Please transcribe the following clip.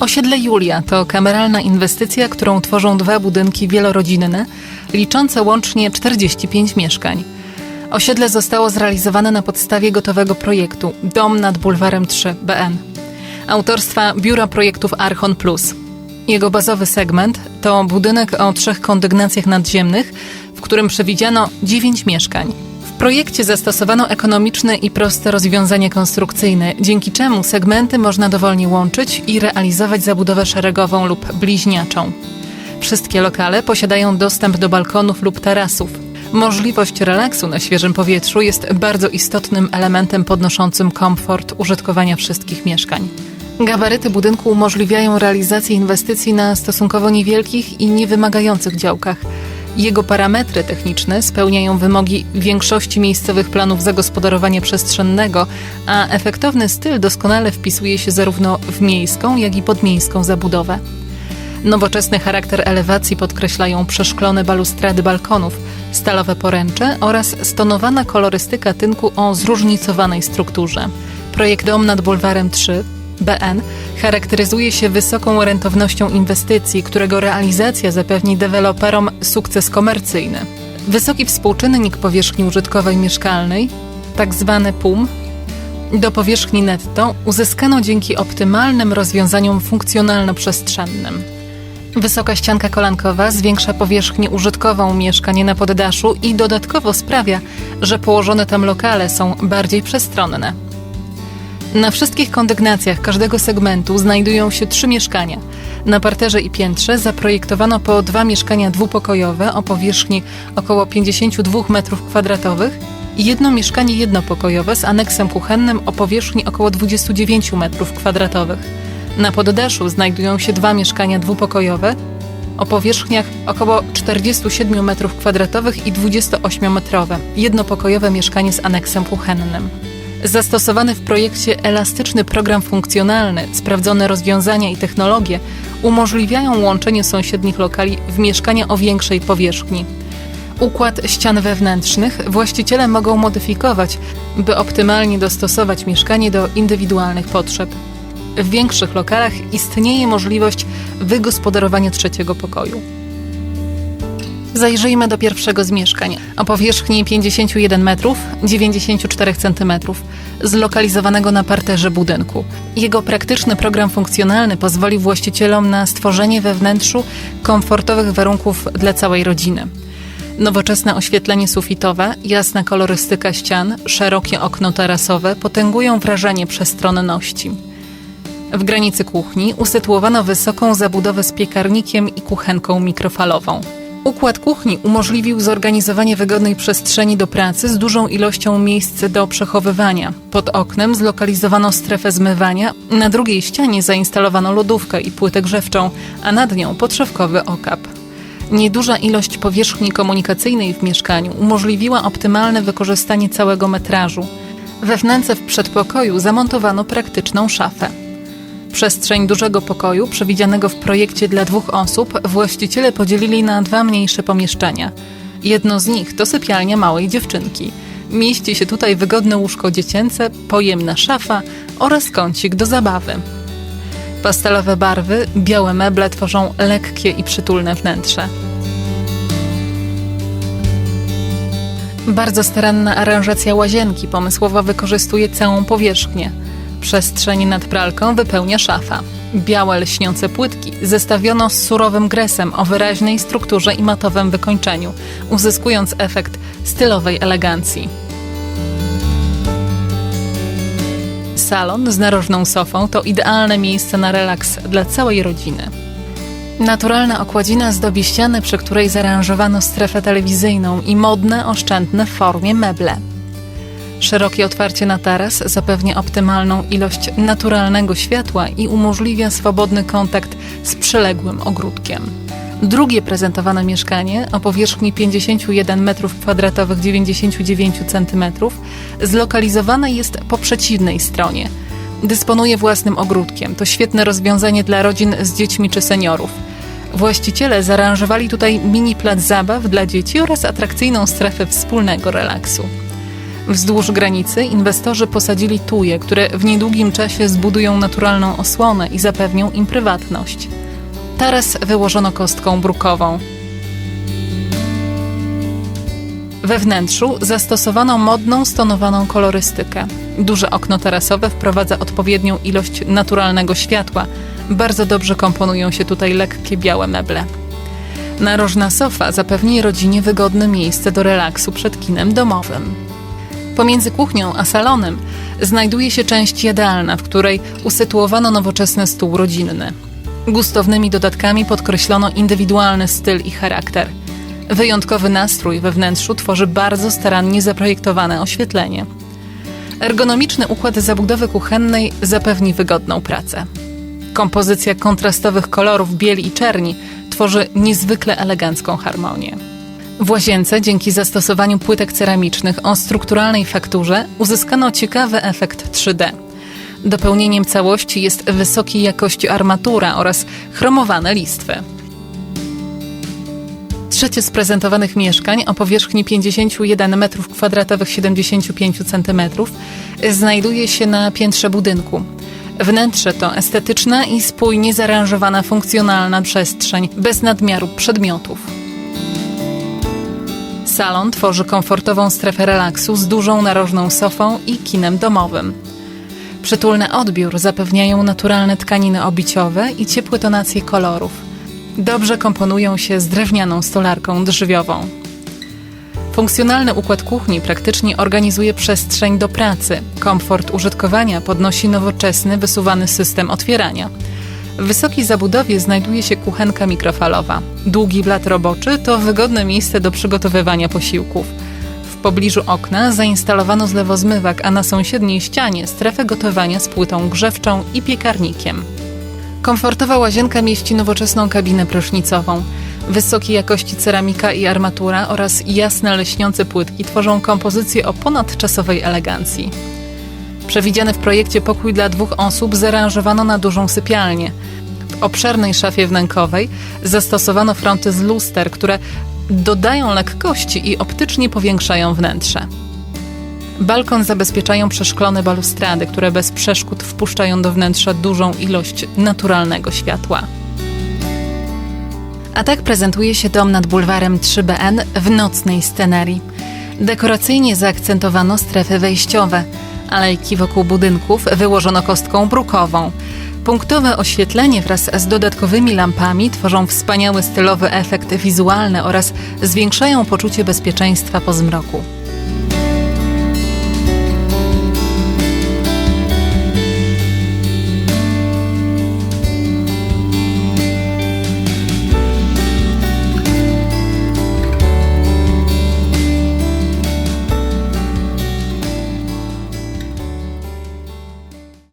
Osiedle Julia to kameralna inwestycja, którą tworzą dwa budynki wielorodzinne, liczące łącznie 45 mieszkań. Osiedle zostało zrealizowane na podstawie gotowego projektu Dom nad Bulwarem 3 BN. Autorstwa Biura Projektów Archon Plus. Jego bazowy segment to budynek o trzech kondygnacjach nadziemnych, w którym przewidziano 9 mieszkań. Projekcie zastosowano ekonomiczne i proste rozwiązania konstrukcyjne, dzięki czemu segmenty można dowolnie łączyć i realizować zabudowę szeregową lub bliźniaczą. Wszystkie lokale posiadają dostęp do balkonów lub tarasów. Możliwość relaksu na świeżym powietrzu jest bardzo istotnym elementem podnoszącym komfort użytkowania wszystkich mieszkań. Gabaryty budynku umożliwiają realizację inwestycji na stosunkowo niewielkich i niewymagających działkach. Jego parametry techniczne spełniają wymogi większości miejscowych planów zagospodarowania przestrzennego, a efektowny styl doskonale wpisuje się zarówno w miejską, jak i podmiejską zabudowę. Nowoczesny charakter elewacji podkreślają przeszklone balustrady balkonów, stalowe poręcze oraz stonowana kolorystyka tynku o zróżnicowanej strukturze. Projekt Dom nad Bulwarem 3 BN charakteryzuje się wysoką rentownością inwestycji, którego realizacja zapewni deweloperom sukces komercyjny. Wysoki współczynnik powierzchni użytkowej mieszkalnej, tak zwany PUM, do powierzchni netto uzyskano dzięki optymalnym rozwiązaniom funkcjonalno-przestrzennym. Wysoka ścianka kolankowa zwiększa powierzchnię użytkową mieszkań na poddaszu i dodatkowo sprawia, że położone tam lokale są bardziej przestronne. Na wszystkich kondygnacjach każdego segmentu znajdują się trzy mieszkania. Na parterze i piętrze zaprojektowano po dwa mieszkania dwupokojowe o powierzchni około 52 m2 i jedno mieszkanie jednopokojowe z aneksem kuchennym o powierzchni około 29 m2. Na poddaszu znajdują się dwa mieszkania dwupokojowe o powierzchniach około 47 m2 i 28-metrowe, jednopokojowe mieszkanie z aneksem kuchennym. Zastosowany w projekcie elastyczny program funkcjonalny, sprawdzone rozwiązania i technologie umożliwiają łączenie sąsiednich lokali w mieszkania o większej powierzchni. Układ ścian wewnętrznych właściciele mogą modyfikować, by optymalnie dostosować mieszkanie do indywidualnych potrzeb. W większych lokalach istnieje możliwość wygospodarowania trzeciego pokoju. Zajrzyjmy do pierwszego z mieszkań o powierzchni 51 metrów 94 cm, zlokalizowanego na parterze budynku. Jego praktyczny program funkcjonalny pozwoli właścicielom na stworzenie we wnętrzu komfortowych warunków dla całej rodziny. Nowoczesne oświetlenie sufitowe, jasna kolorystyka ścian, szerokie okno tarasowe potęgują wrażenie przestronności. W granicy kuchni usytuowano wysoką zabudowę z piekarnikiem i kuchenką mikrofalową. Układ kuchni umożliwił zorganizowanie wygodnej przestrzeni do pracy z dużą ilością miejsc do przechowywania. Pod oknem zlokalizowano strefę zmywania, na drugiej ścianie zainstalowano lodówkę i płytę grzewczą, a nad nią podszewkowy okap. Nieduża ilość powierzchni komunikacyjnej w mieszkaniu umożliwiła optymalne wykorzystanie całego metrażu. We wnęce w przedpokoju zamontowano praktyczną szafę. Przestrzeń dużego pokoju, przewidzianego w projekcie dla dwóch osób, właściciele podzielili na dwa mniejsze pomieszczenia. Jedno z nich to sypialnia małej dziewczynki. Mieści się tutaj wygodne łóżko dziecięce, pojemna szafa oraz kącik do zabawy. Pastelowe barwy, białe meble tworzą lekkie i przytulne wnętrze. Bardzo staranna aranżacja łazienki pomysłowo wykorzystuje całą powierzchnię. Przestrzeń nad pralką wypełnia szafa. Białe lśniące płytki zestawiono z surowym gresem o wyraźnej strukturze i matowym wykończeniu, uzyskując efekt stylowej elegancji. Salon z narożną sofą to idealne miejsce na relaks dla całej rodziny. Naturalna okładzina zdobi ścianę, przy której zaaranżowano strefę telewizyjną i modne, oszczędne w formie meble. Szerokie otwarcie na taras zapewnia optymalną ilość naturalnego światła i umożliwia swobodny kontakt z przyległym ogródkiem. Drugie prezentowane mieszkanie o powierzchni 51 m2 99 cm zlokalizowane jest po przeciwnej stronie. Dysponuje własnym ogródkiem. To świetne rozwiązanie dla rodzin z dziećmi czy seniorów. Właściciele zaaranżowali tutaj mini plac zabaw dla dzieci oraz atrakcyjną strefę wspólnego relaksu. Wzdłuż granicy inwestorzy posadzili tuje, które w niedługim czasie zbudują naturalną osłonę i zapewnią im prywatność. Taras wyłożono kostką brukową. We wnętrzu zastosowano modną, stonowaną kolorystykę. Duże okno tarasowe wprowadza odpowiednią ilość naturalnego światła. Bardzo dobrze komponują się tutaj lekkie białe meble. Narożna sofa zapewni rodzinie wygodne miejsce do relaksu przed kinem domowym. Pomiędzy kuchnią a salonem znajduje się część jadalna, w której usytuowano nowoczesny stół rodzinny. Gustownymi dodatkami podkreślono indywidualny styl i charakter. Wyjątkowy nastrój we wnętrzu tworzy bardzo starannie zaprojektowane oświetlenie. Ergonomiczny układ zabudowy kuchennej zapewni wygodną pracę. Kompozycja kontrastowych kolorów bieli i czerni tworzy niezwykle elegancką harmonię. W łazience dzięki zastosowaniu płytek ceramicznych o strukturalnej fakturze uzyskano ciekawy efekt 3D. Dopełnieniem całości jest wysokiej jakości armatura oraz chromowane listwy. Trzecie z prezentowanych mieszkań o powierzchni 51 m2 75 cm znajduje się na piętrze budynku. Wnętrze to estetyczna i spójnie zaaranżowana funkcjonalna przestrzeń bez nadmiaru przedmiotów. Salon tworzy komfortową strefę relaksu z dużą narożną sofą i kinem domowym. Przytulny odbiór zapewniają naturalne tkaniny obiciowe i ciepłe tonacje kolorów. Dobrze komponują się z drewnianą stolarką drzwiową. Funkcjonalny układ kuchni praktycznie organizuje przestrzeń do pracy. Komfort użytkowania podnosi nowoczesny, wysuwany system otwierania. W wysokiej zabudowie znajduje się kuchenka mikrofalowa. Długi blat roboczy to wygodne miejsce do przygotowywania posiłków. W pobliżu okna zainstalowano zlewozmywak, a na sąsiedniej ścianie strefę gotowania z płytą grzewczą i piekarnikiem. Komfortowa łazienka mieści nowoczesną kabinę prysznicową. Wysokiej jakości ceramika i armatura oraz jasne leśniące płytki tworzą kompozycję o ponadczasowej elegancji. Przewidziany w projekcie pokój dla dwóch osób zaaranżowano na dużą sypialnię. W obszernej szafie wnękowej zastosowano fronty z luster, które dodają lekkości i optycznie powiększają wnętrze. Balkon zabezpieczają przeszklone balustrady, które bez przeszkód wpuszczają do wnętrza dużą ilość naturalnego światła. A tak prezentuje się dom nad bulwarem 3BN w nocnej scenerii. Dekoracyjnie zaakcentowano strefy wejściowe, alejki wokół budynków wyłożono kostką brukową. Punktowe oświetlenie wraz z dodatkowymi lampami tworzą wspaniały stylowy efekt wizualny oraz zwiększają poczucie bezpieczeństwa po zmroku.